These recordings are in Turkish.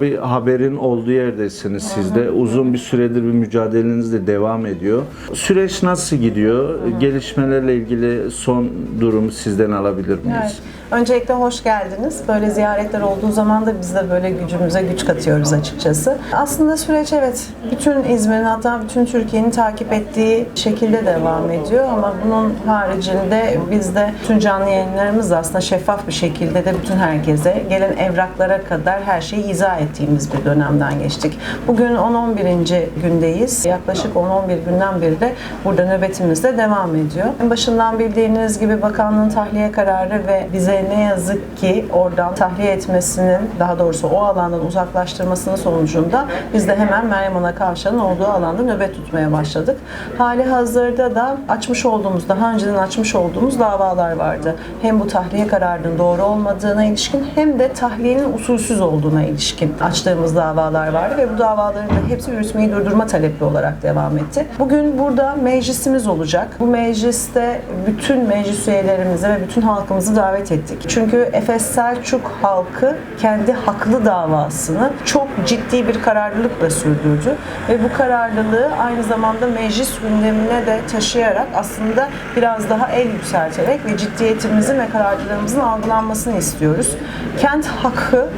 Bir haberin olduğu yerdesiniz siz de. Uzun bir süredir bir mücadeleniz de devam ediyor. Süreç nasıl gidiyor? Gelişmelerle ilgili son durumu sizden alabilir miyiz? Evet. Öncelikle hoş geldiniz. Böyle ziyaretler olduğu zaman da biz de böyle gücümüze güç katıyoruz açıkçası. Aslında süreç evet bütün İzmir'in hatta bütün Türkiye'nin takip ettiği şekilde devam ediyor ama bunun haricinde biz de bütün canlı yayınlarımız da aslında şeffaf bir şekilde de bütün herkese gelen evraklara kadar her şeyi izah ettiğimiz bir dönemden geçtik. Bugün 10-11. gündeyiz. Yaklaşık 10-11 günden beri de burada nöbetimiz de devam ediyor. En başından bildiğiniz gibi bakanlığın tahliye kararı ve bize ne yazık ki oradan tahliye etmesinin daha doğrusu o alandan uzaklaştırmasının sonucunda biz de hemen Meryem Ana Kavşağı'nın olduğu alanda nöbet tutmaya başladık. Hali hazırda da açmış olduğumuz, daha önceden açmış olduğumuz davalar vardı. Hem bu tahliye kararının doğru olmadığına ilişkin hem de tahliyenin usulsüz olduğuna ilişkin açtığımız davalar vardı ve bu davaların da hepsi yürütmeyi durdurma talepli olarak devam etti. Bugün burada meclisimiz olacak. Bu mecliste bütün meclis üyelerimizi ve bütün halkımızı davet ettik. Çünkü Efes Selçuk halkı kendi haklı davasını çok ciddi bir kararlılıkla sürdürdü ve bu kararlılığı aynı zamanda meclis gündemine de taşıyarak aslında biraz daha el yükselterek ve ciddiyetimizin ve kararlılığımızın algılanmasını istiyoruz. Kent hakkı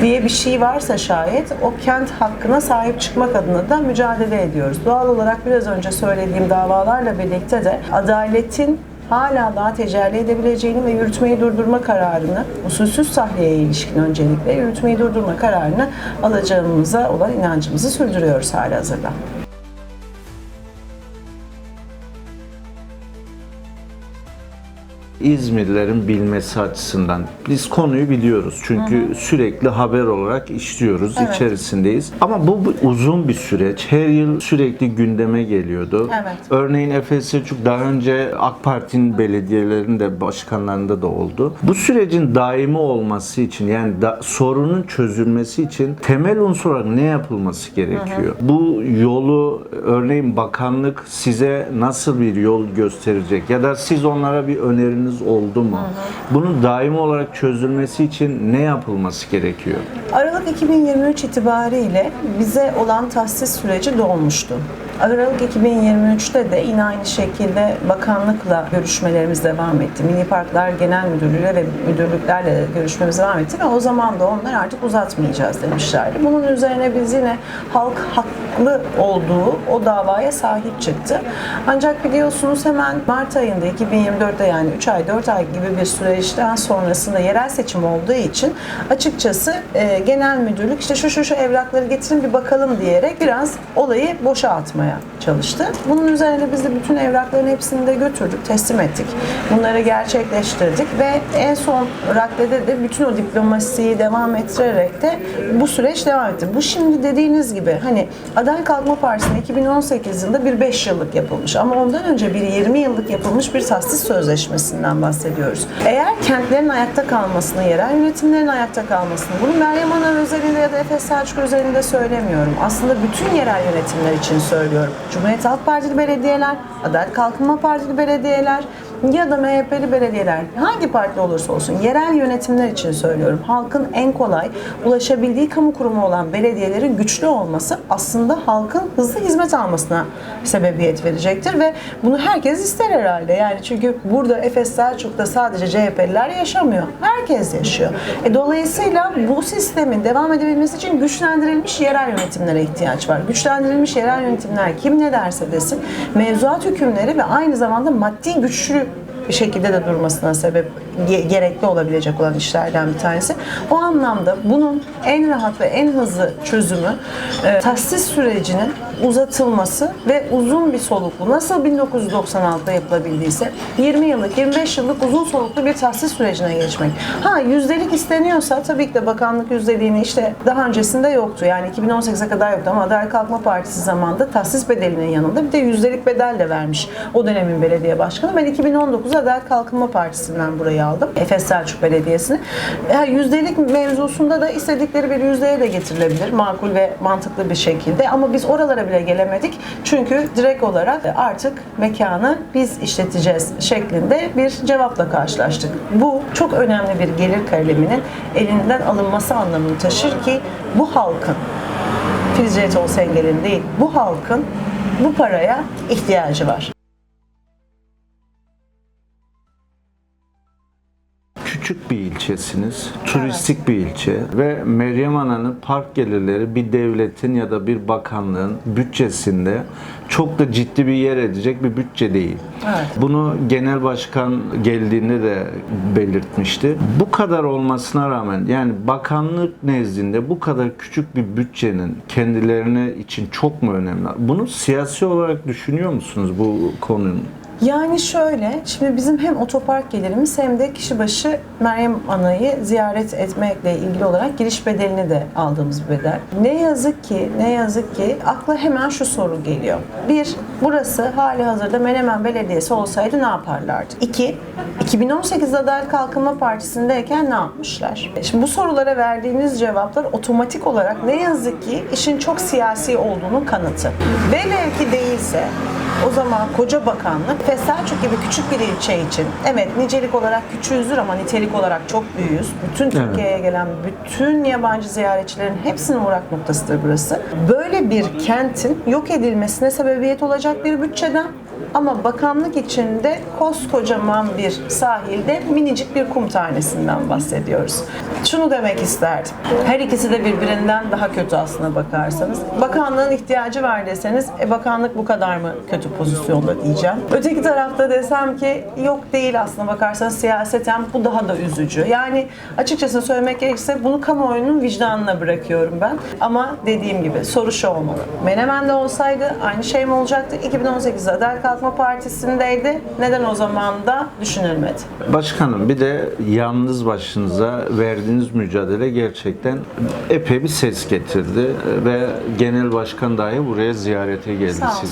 diye bir şey varsa şayet o kent hakkına sahip çıkmak adına da mücadele ediyoruz. Doğal olarak biraz önce söylediğim davalarla birlikte de adaletin hala daha tecelli edebileceğini ve yürütmeyi durdurma kararını, usulsüz tahliyeye ilişkin öncelikle yürütmeyi durdurma kararını alacağımıza olan inancımızı sürdürüyoruz hala hazırda. İzmirlilerin bilmesi açısından biz konuyu biliyoruz. Çünkü sürekli haber olarak işliyoruz, Evet. içerisindeyiz. Ama bu bir- uzun bir süreç. Her yıl sürekli gündeme geliyordu. Evet. Örneğin Efes Selçuk daha önce AK Parti'nin belediyelerinde başkanlarında da oldu. Bu sürecin daimi olması için yani da, sorunun çözülmesi için temel unsur olarak ne yapılması gerekiyor? Bu yolu örneğin bakanlık size nasıl bir yol gösterecek ya da siz onlara bir öneriniz oldu mu? Bunun daimi olarak çözülmesi için ne yapılması gerekiyor? Aralık 2023 itibariyle bize olan tahsis süreci dolmuştu. Aralık 2023'te de yine aynı şekilde bakanlıkla görüşmelerimiz devam etti. Milli Parklar Genel Müdürlüğü ve müdürlüklerle görüşmemiz devam etti ve o zaman da onlar artık uzatmayacağız demişlerdi. Bunun üzerine biz yine halk haklı olduğu o davaya sahip çıktı. Ancak biliyorsunuz hemen Mart ayında 2024'te yani 3 ay 4 ay gibi bir süreçten sonrasında yerel seçim olduğu için açıkçası e, genel müdürlük işte şu şu şu evrakları getirin bir bakalım diyerek biraz olayı boşa atmaya çalıştı. Bunun üzerine biz de bütün evrakların hepsini de götürdük, teslim ettik. Bunları gerçekleştirdik ve en son raddede de bütün o diplomasiyi devam ettirerek de bu süreç devam etti. Bu şimdi dediğiniz gibi hani Adalet Kalkınma Partisi'nde 2018 yılında bir 5 yıllık yapılmış ama ondan önce bir 20 yıllık yapılmış bir tahsis sözleşmesinden bahsediyoruz. Eğer kentlerin ayakta kalmasını, yerel yönetimlerin ayakta kalmasını, bunu Meryem Ana özelinde ya da Efes Selçuk özelinde söylemiyorum. Aslında bütün yerel yönetimler için söylüyorum. Cumhuriyet Halk Partili belediyeler, Adalet Kalkınma Partili belediyeler, ya da MHP'li belediyeler hangi parti olursa olsun yerel yönetimler için söylüyorum. Halkın en kolay ulaşabildiği kamu kurumu olan belediyelerin güçlü olması aslında halkın hızlı hizmet almasına sebebiyet verecektir ve bunu herkes ister herhalde. Yani çünkü burada Efes Selçuk'ta sadece CHP'liler yaşamıyor. Herkes yaşıyor. E, dolayısıyla bu sistemin devam edebilmesi için güçlendirilmiş yerel yönetimlere ihtiyaç var. Güçlendirilmiş yerel yönetimler kim ne derse desin mevzuat hükümleri ve aynı zamanda maddi güçlü bir şekilde de durmasına sebep gerekli olabilecek olan işlerden bir tanesi. O anlamda bunun en rahat ve en hızlı çözümü e, tahsis sürecinin uzatılması ve uzun bir soluklu nasıl 1996'da yapılabildiyse 20 yıllık 25 yıllık uzun soluklu bir tahsis sürecine geçmek. Ha yüzdelik isteniyorsa tabii ki de bakanlık yüzdeliğini işte daha öncesinde yoktu. Yani 2018'e kadar yoktu ama Adalet Kalkınma Partisi zamanında tahsis bedelinin yanında bir de yüzdelik bedel de vermiş o dönemin belediye başkanı. Ben 2019'da Adalet Kalkınma Partisi'nden aldım. Efes Selçuk Belediyesi'ni. Ha, yüzdelik mevzusunda da istedikleri bir yüzdeye de getirilebilir. Makul ve mantıklı bir şekilde. Ama biz oralara bile gelemedik. Çünkü direkt olarak artık mekanı biz işleteceğiz şeklinde bir cevapla karşılaştık. Bu çok önemli bir gelir kaleminin elinden alınması anlamını taşır ki bu halkın Filiz Olsengel'in değil, bu halkın bu paraya ihtiyacı var. İlçesiniz, turistik bir ilçe ve Meryem Ana'nın park gelirleri bir devletin ya da bir bakanlığın bütçesinde çok da ciddi bir yer edecek bir bütçe değil. Evet. Bunu genel başkan geldiğinde de belirtmişti. Bu kadar olmasına rağmen yani bakanlık nezdinde bu kadar küçük bir bütçenin kendilerine için çok mu önemli? Bunu siyasi olarak düşünüyor musunuz bu konunun? Yani şöyle, şimdi bizim hem otopark gelirimiz hem de kişi başı Meryem Ana'yı ziyaret etmekle ilgili olarak giriş bedelini de aldığımız bir bedel. Ne yazık ki, ne yazık ki akla hemen şu soru geliyor. Bir, burası hali hazırda Menemen Belediyesi olsaydı ne yaparlardı? İki, 2018'de Adalet Kalkınma Partisi'ndeyken ne yapmışlar? Şimdi bu sorulara verdiğimiz cevaplar otomatik olarak ne yazık ki işin çok siyasi olduğunun kanıtı. Velev ki değilse o zaman koca bakanlık ve Selçuk gibi küçük bir ilçe için evet nicelik olarak küçüğüzdür ama nitelik olarak çok büyüğüz. Bütün Türkiye'ye gelen bütün yabancı ziyaretçilerin hepsinin uğrak noktasıdır burası. Böyle bir kentin yok edilmesine sebebiyet olacak bir bütçeden ama bakanlık içinde koskocaman bir sahilde minicik bir kum tanesinden bahsediyoruz. Şunu demek isterdim. Her ikisi de birbirinden daha kötü aslına bakarsanız. Bakanlığın ihtiyacı var deseniz, e bakanlık bu kadar mı kötü pozisyonda diyeceğim. Öteki tarafta desem ki yok değil aslına bakarsanız siyaseten bu daha da üzücü. Yani açıkçası söylemek gerekirse bunu kamuoyunun vicdanına bırakıyorum ben. Ama dediğim gibi soru şu olmalı. Menemen'de olsaydı aynı şey mi olacaktı? 2018'de Adalet Kalkınma Partisi'ndeydi. Neden o zaman da düşünülmedi? Başkanım bir de yalnız başınıza verdiğiniz mücadele gerçekten epey bir ses getirdi ve genel başkan dahi buraya ziyarete geldi Sağ olsun,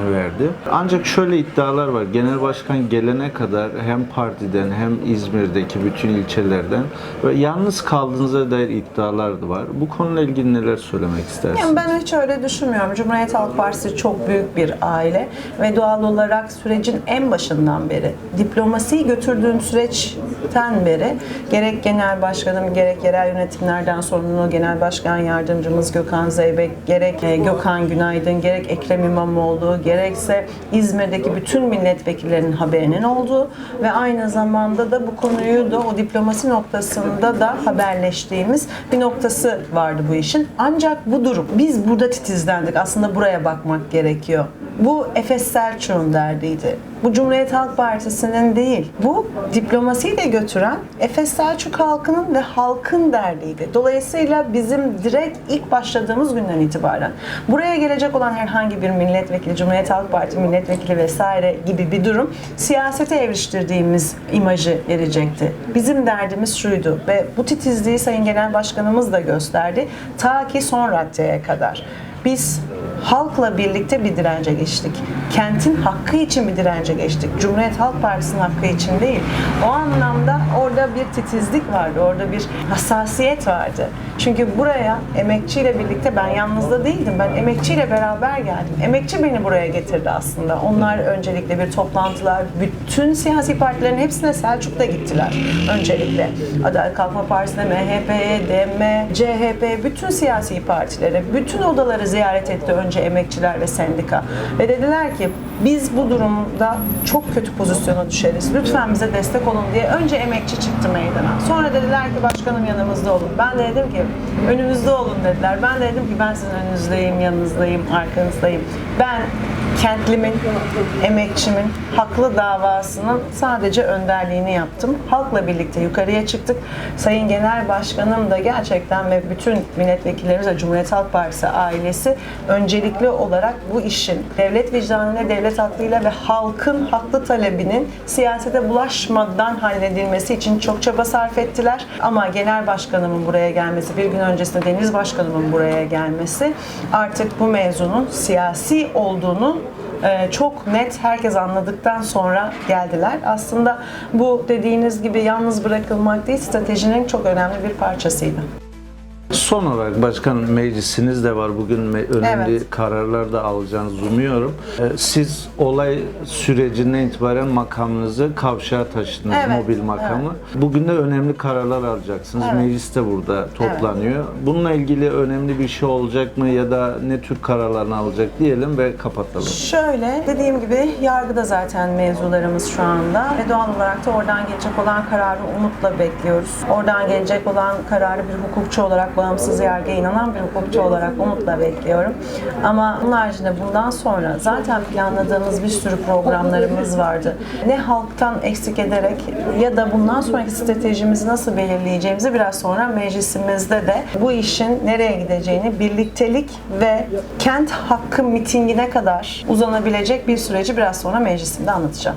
desteklerini verdi. Ancak şöyle iddialar var. Genel başkan gelene kadar hem partiden hem İzmir'deki bütün ilçelerden ve yalnız kaldığınıza dair iddialar da var. Bu konuyla ilgili neler söylemek istersiniz? Yani ben hiç öyle düşünmüyorum. Cumhuriyet Halk Partisi çok büyük bir aile ve doğal olarak sürecin en başından beri, diplomasiyi götürdüğüm süreçten beri gerek genel başkanım, gerek yerel yönetimlerden sorumlu genel başkan yardımcımız Gökhan Zeybek, gerek e, Gökhan Günaydın, gerek Ekrem İmamoğlu, gerekse İzmir'deki bütün milletvekillerinin haberinin olduğu ve aynı zamanda da bu konuyu da o diplomasi noktasında da haberleştiğimiz bir noktası vardı bu işin. Ancak bu durum, biz burada titizlendik. Aslında buraya bakmak gerekiyor. Bu Efes Selçuk'un derdiydi. Bu Cumhuriyet Halk Partisi'nin değil. Bu diplomasiyi de götüren Efes Selçuk halkının ve halkın derdiydi. Dolayısıyla bizim direkt ilk başladığımız günden itibaren buraya gelecek olan herhangi bir milletvekili, Cumhuriyet Halk Parti milletvekili vesaire gibi bir durum siyasete evriliştirdiğimiz imajı verecekti. Bizim derdimiz şuydu ve bu titizliği Sayın Genel Başkanımız da gösterdi. Ta ki son raddeye kadar. Biz halkla birlikte bir dirence geçtik. Kentin hakkı için bir dirence geçtik. Cumhuriyet Halk Partisi'nin hakkı için değil. O anlamda orada bir titizlik vardı, orada bir hassasiyet vardı. Çünkü buraya emekçiyle birlikte ben yalnız da değildim. Ben emekçiyle beraber geldim. Emekçi beni buraya getirdi aslında. Onlar öncelikle bir toplantılar, bütün siyasi partilerin hepsine Selçuk'ta gittiler öncelikle. Adalet Kalkınma Partisi'ne, MHP'ye, DM, CHP, bütün siyasi partilere, bütün odaları ziyaret etti önce emekçiler ve sendika. Ve dediler ki biz bu durumda çok kötü pozisyona düşeriz. Lütfen bize destek olun diye önce emekçi çıktı meydana. Sonra dediler ki başkanım yanımızda olun. Ben de dedim ki önümüzde olun dediler. Ben de dedim ki ben sizin önünüzdeyim, yanınızdayım, arkanızdayım. Ben kentlimin, emekçimin haklı davasının sadece önderliğini yaptım. Halkla birlikte yukarıya çıktık. Sayın Genel Başkanım da gerçekten ve bütün milletvekillerimiz ve Cumhuriyet Halk Partisi ailesi öncelikli olarak bu işin devlet vicdanıyla, devlet hakkıyla ve halkın haklı talebinin siyasete bulaşmadan halledilmesi için çok çaba sarf ettiler. Ama Genel Başkanımın buraya gelmesi, bir gün öncesinde Deniz Başkanımın buraya gelmesi artık bu mevzunun siyasi olduğunu e, çok net herkes anladıktan sonra geldiler. Aslında bu dediğiniz gibi yalnız bırakılmak değil, stratejinin çok önemli bir parçasıydı. Son olarak başkanım meclisiniz de var. Bugün önemli Evet. kararlar da alacağınızı umuyorum. Ee, Siz olay sürecinden itibaren makamınızı kavşağa taşıdınız, Evet, mobil makamı. Bugün de önemli kararlar alacaksınız. Evet. Meclis de burada toplanıyor. Bununla ilgili önemli bir şey olacak mı ya da ne tür kararlarını alacak diyelim ve kapatalım. Şöyle dediğim gibi yargıda zaten mevzularımız şu anda ve doğal olarak da oradan gelecek olan kararı umutla bekliyoruz. Oradan gelecek olan kararı bir hukukçu olarak, bağımsız yargıya inanan bir hukukçu olarak umutla bekliyorum. Ama bunun haricinde bundan sonra zaten planladığımız bir sürü programlarımız vardı. Ne halktan eksik ederek ya da bundan sonraki stratejimizi nasıl belirleyeceğimizi biraz sonra meclisimizde de bu işin nereye gideceğini birliktelik ve kent hakkı mitingine kadar uzanabilecek bir süreci biraz sonra meclisimde anlatacağım.